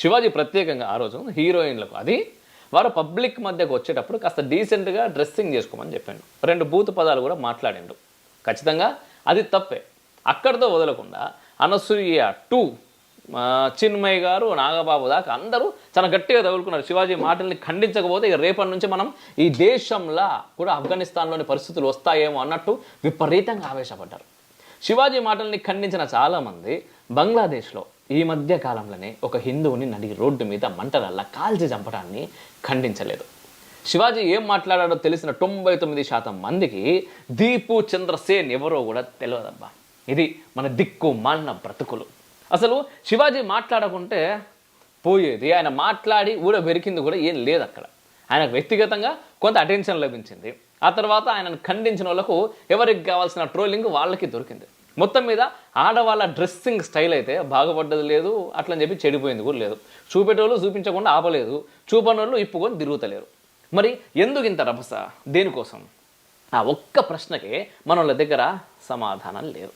శివాజీ ప్రత్యేకంగా ఆ రోజు హీరోయిన్లకు అది వారు పబ్లిక్ మధ్యకు వచ్చేటప్పుడు కాస్త డీసెంట్గా డ్రెస్సింగ్ చేసుకోమని చెప్పాడు. రెండు బూత్ పదాలు కూడా మాట్లాడిండు. ఖచ్చితంగా అది తప్పే. అక్కడితో వదలకుండా అనసూయ టూ చిన్మయ్య చిన్మయ్ గారు నాగబాబు దాకా అందరూ చాలా గట్టిగా తగులుకున్నారు. శివాజీ మాటల్ని ఖండించకపోతే ఇక రేపటి నుంచి మనం ఈ దేశంలో కూడా ఆఫ్ఘనిస్తాన్లోని పరిస్థితులు వస్తాయేమో అన్నట్టు విపరీతంగా ఆవేశపడ్డారు. శివాజీ మాటల్ని ఖండించిన చాలామంది బంగ్లాదేశ్లో ఈ మధ్య కాలంలోనే ఒక హిందువుని నడి రోడ్డు మీద మంటలల్లా కాల్చి చంపడాన్ని ఖండించలేదు. శివాజీ ఏం మాట్లాడాడో తెలిసిన తొంభై తొమ్మిది శాతం మందికి దీపు చంద్రసేన్ ఎవరో కూడా తెలియదబ్బా ఇది మన దిక్కు మాలిన బ్రతుకులు. అసలు శివాజీ మాట్లాడకుంటే పోయేది. ఆయన మాట్లాడి ఊడ బెరికింది కూడా ఏం లేదు అక్కడ ఆయనకు వ్యక్తిగతంగా కొంత అటెన్షన్ లభించింది. ఆ తర్వాత ఆయనను ఖండించిన వాళ్ళకు ఎవరికి కావాల్సిన ట్రోలింగ్ వాళ్ళకి దొరికింది. మొత్తం మీద ఆడవాళ్ళ డ్రెస్సింగ్ స్టైల్ అయితే బాగుపడ్డది లేదు అట్లని చెప్పి చెడిపోయింది కూడా లేదు. చూపేటోళ్ళు చూపించకుండా ఆపలేదు చూపని వాళ్ళు ఇప్పుకొని తిరుగుతలేరు. మరి ఎందుకు ఇంత రభస? దేనికోసం? ఆ ఒక్క ప్రశ్నకే మన వాళ్ళ దగ్గర సమాధానం లేదు.